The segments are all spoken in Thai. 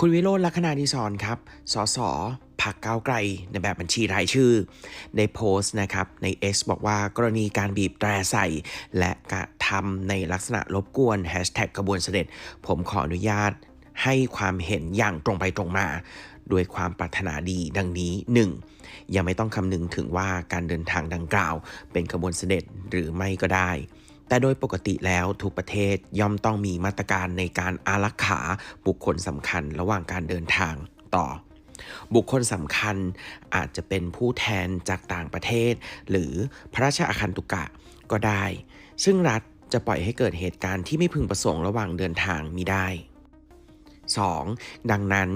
คุณวิโรจน์ลักษณาดิศรครับ สสพักก้าวไกลในแบบบัญชีรายชื่อ ได้โพสต์นะครับใน X บอกว่ากรณีการบีบแตรใส่ และกระทำในลักษณะรบกวนแฮชแท็กกระบวนเสด็จ ผมขออนุญาตให้ความเห็นอย่างตรงไปตรงมาด้วยความปรารถนาดีดังนี้ 1. ยังไม่ต้องคำนึงถึงว่าการเดินทางดังกล่าว เป็นขบวนเสด็จหรือไม่ก็ได้ แต่โดยปกติแล้วทุกประเทศย่อมต้องมีมาตรการในการอารักขาบุคคลสำคัญระหว่างการเดินทางต่อ บุคคลสำคัญอาจจะเป็นผู้แทนจากต่างประเทศ หรือพระราชอาคันตุกะก็ได้ ซึ่งรัฐจะปล่อยให้เกิดเหตุการณ์ที่ไม่พึงประสงค์ระหว่างเดินทางมิได้ 2. ดังนั้น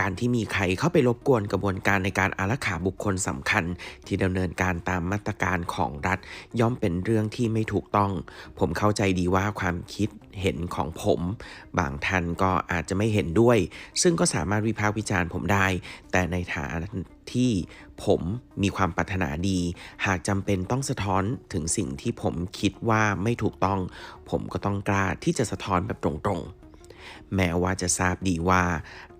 การที่มีใครเข้าไปรบกวนกระบวนการในการอารักขาบุคคลสำคัญ ที่ดำเนินการตามมาตรการของรัฐ ย่อมเป็นเรื่องที่ไม่ถูกต้อง ผมเข้าใจดีว่าความคิดเห็นของผม บางท่านก็อาจจะไม่เห็นด้วย ซึ่งก็สามารถวิพากษ์วิจารณ์ผมได้ แต่ในฐานะที่ผมมีความปรารถนาดี หากจำเป็นต้องสะท้อนถึงสิ่งที่ผมคิดว่าไม่ถูกต้อง ผมก็ต้องกล้าที่จะสะท้อนแบบตรงๆ แม้ว่าจะทราบดีว่า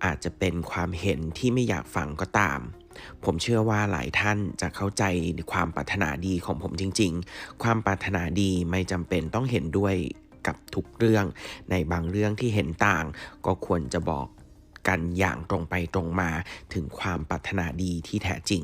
อาจจะเป็นความเห็นที่ไม่อยากฟังก็ตาม ผมเชื่อว่าหลายท่านจะเข้าใจในความปรารถนาดีของผมจริง ๆ ความปรารถนาดีไม่จำเป็นต้องเห็นด้วยกับทุกเรื่อง ในบางเรื่องที่เห็นต่าง ก็ควรจะบอกกันอย่างตรงไปตรงมาถึงความปรารถนาดีที่แท้จริง